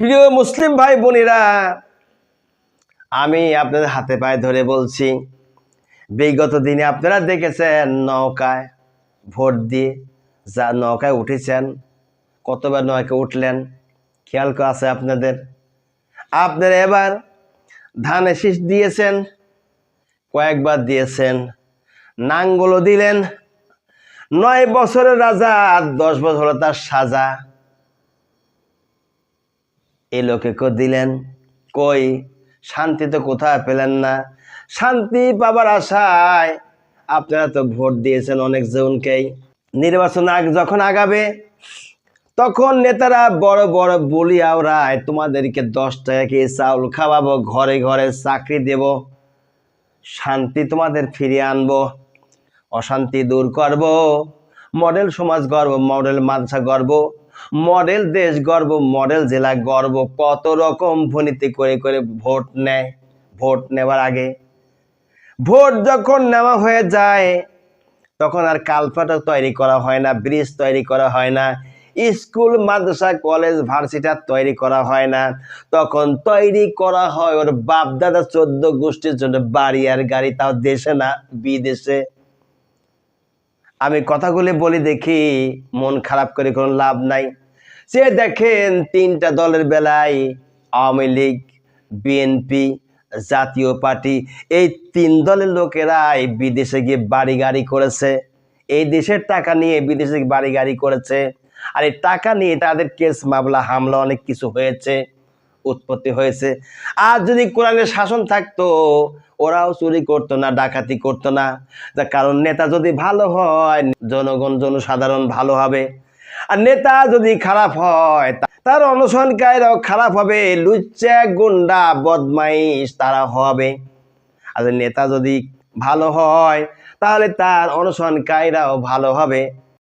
প্রিয় মুসলিম ভাই বোনেরা, আমি আপনাদের হাতে পায়ে ধরে বলছি, বিগত দিনে আপনারা দেখেছেন নৌকায় ভোট দিয়ে যা নৌকায় উঠেছেন, কতবার নৌকায় উঠলেন, খেয়াল আছে আপনাদের? আপনারা এবার ধানে শীষ দিয়েছেন, কয়েকবার দিয়েছেন, নাঙ্গলও দিলেন, নয় বছরের রাজা আর দশ বছর তার সাজা। এই লোকেকে দিলেন? কই? শান্তি তো কোথায় পেলেন না? শান্তি পাবার আশায় আপনারা তো ভোট দিয়েছেন অনেক জনকেই। নির্বাচন আগ যখন আগাবে, তখন নেতারা বড় বড় বলি আওরায় তোমাদেরকে দশ টাকা কি চাউল খাওয়াবো? ঘরে ঘরে চাকরি দেব। শান্তি তোমাদের ফিরিয়ে আনব। অশান্তি দূর করব। মডেল সমাজ গর্ব, মডেল মাদ্রাসা গর্ব। মডেল দেশ গর্ব, মডেল জেলা গর্ব। কত রকম ভনীতি করে করে ভোট নেয়, ভোট নেওয়ার আগে। ভোট যখন নেওয়া হয়ে যায়, তখন আর কালপাটা তৈরি করা হয় না, ব্রিজ তৈরি করা হয় না, স্কুল, মাদ্রাসা, কলেজ, ভার্সিটি তৈরি করা হয় না। তখন তৈরি করা হয় ওর বাপ দাদা চোদ্দ গোষ্ঠীর জন্য, বাড়ি আর গাড়ি তাও দেশে না, বিদেশে। আমি কথাগুলি বলি দেখি, মন খারাপ করে কোনো লাভ নাই। সে দেখেন তিনটা দলের বেলায় Awami League BNP Jatiya Party, এই তিন দলের লোকেরাই বিদেশে গিয়ে বাড়ি গাড়ি করেছে। এই দেশের টাকা নিয়ে বিদেশে বাড়ি গাড়ি করেছে। আর এই টাকা নিয়ে তাদের কেস মামলা, হামলা, অনেক কিছু হয়েছে। উৎপত্তি হয়েছে। আর যদি কোরআনের শাসন থাকতো, ওরাও চুরি করতো না, ডাকাতি করতো না। কারণ নেতা যদি ভালো হয়, জনগণ জনসাধারণ ভালো হবে। আর নেতা যদি খারাপ হয় তার অনুসরণকারীরাও খারাপ হবে। লুচ্চা, গুন্ডা, বদমাইশ তারা হবে। আর নেতা যদি ভালো হয়, তাহলে তার অনুসরণকারীরাও ভালো হবে।